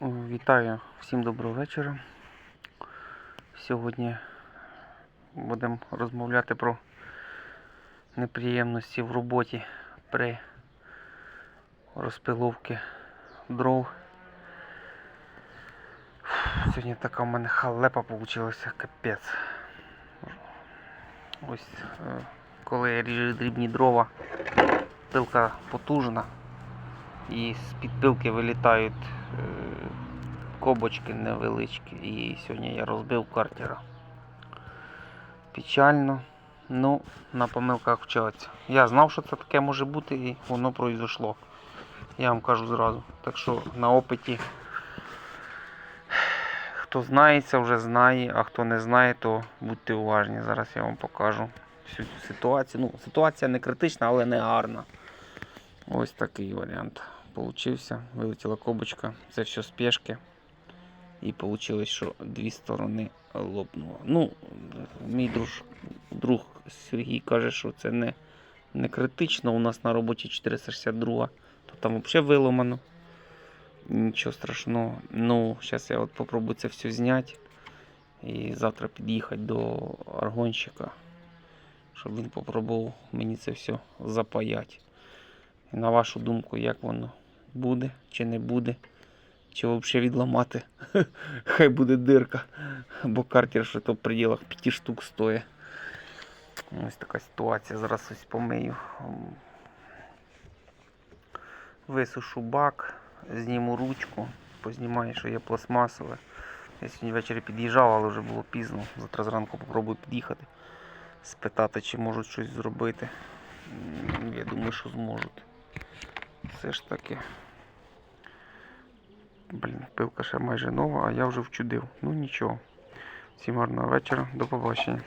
Вітаю всім доброго вечора. Сьогодні будемо розмовляти про неприємності в роботі при розпиловці дров. Сьогодні така в мене халепа вийшла, капець. Ось е, коли я ріжу дрібні дрова, пилка потужна і з під пилки вилітають кобочки невеличкі. І сьогодні я розбив картера. Печально. Ну, на помилках вчаться. Я знав, що це таке може бути, і воно произошло. Я вам кажу зразу. Так що на опиті. Хто знається, вже знає, а хто не знає, то будьте уважні. Зараз я вам покажу всю цю ситуацію. Ну, ситуація не критична, але не гарна. Ось такий варіант получився. Вилетіла кобочка, це все спешки. І вийшло, що дві сторони лопнуло. Ну, мій друж, друг Сергій каже, що це не, не критично. У нас на роботі 462, то там взагалі виломано. Нічого страшного. Ну, зараз я от попробую це все зняти. І завтра під'їхати до аргонщика, щоб він попробував мені це все запаяти. На вашу думку, як воно буде чи не буде, чи взагалі відламати. Хай буде дирка, бо картер що то в пределах 5 штук стоїть. Ось така ситуація. Зараз ось помию. Висушу бак, зніму ручку, познімаю, що є пластмасове. Я сьогодні ввечері під'їжджав, але вже було пізно. Завтра зранку попробую під'їхати, спитати, чи можуть щось зробити. Я думаю, що зможуть. Все ж таки. Блін, пилка ще майже нова, а я вже вчудив. Ну нічого. Всім гарного вечора, до побачення.